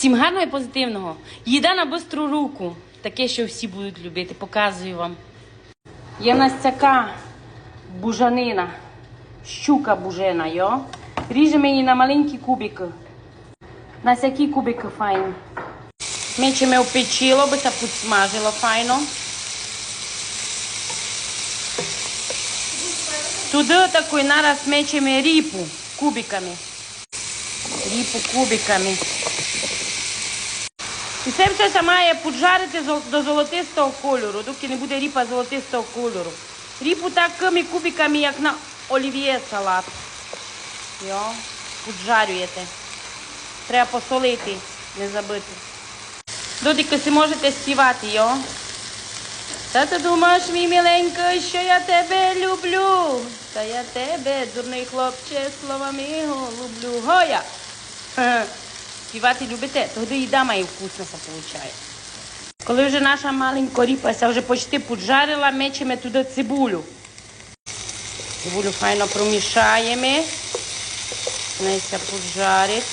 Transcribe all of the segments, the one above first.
Всім гарного і позитивного. Їда на бистру руку. Таке, що всі будуть любити. Показую вам. Є в нас така бужанина. Щука бужена, йо. Ріжемо її на маленькі кубики. На які кубики файні. Мечемо в печило, би се підсмажило файно. Туди такий нараз мечемо ріпу кубиками. Ріпу кубиками. І це все се має поджарити до золотистого кольору, доки не буде ріпа золотистого кольору. Ріпу такими кубиками, як на олів'є салат. Йо, поджарюєте. Треба посолити, не забити. Додики можете співати, йо. Та ти думаєш, мій міленький, що я тебе люблю. Та я тебе, дурний хлопче, словами люблю. Гоя! Співати любите, тоді їда має вкусно се получає. Коли вже наша маленька ріпася вже почти поджарила, мечемо туди цибулю. Цибулю файно промішаємо. Неї се поджарить.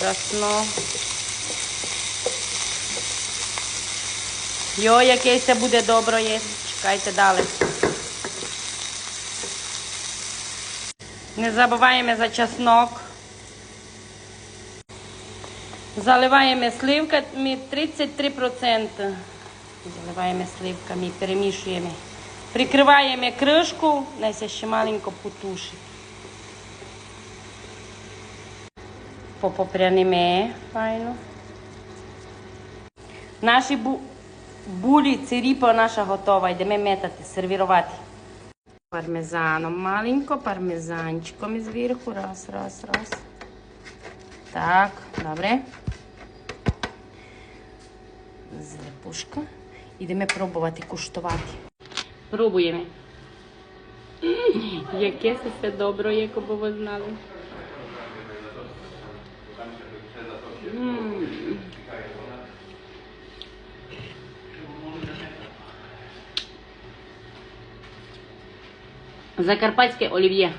Красно. Йо, яке це буде добре. Чекайте далі. Не забуваємо за чеснок. Заливаємо сливками 33%. Заливаємо сливками, перемішуємо. Прикриваємо кришку, найся ще маленько потушить. Попопрянемо файно. Наші бу... булі, циріпа наша готова. Йдемо метати, сервірувати. Пармезаном маленько, пармезанчиком зверху. Раз, раз, раз. Так, Добре. Злепушка. Йдемо пробувати куштувати. Пробуємо. Яке це все добре, як би ви знали. Закарпатське олів'є.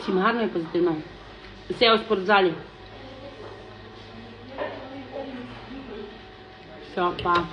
Всім гарно і позитивно. Все у спортзалі. Все, па.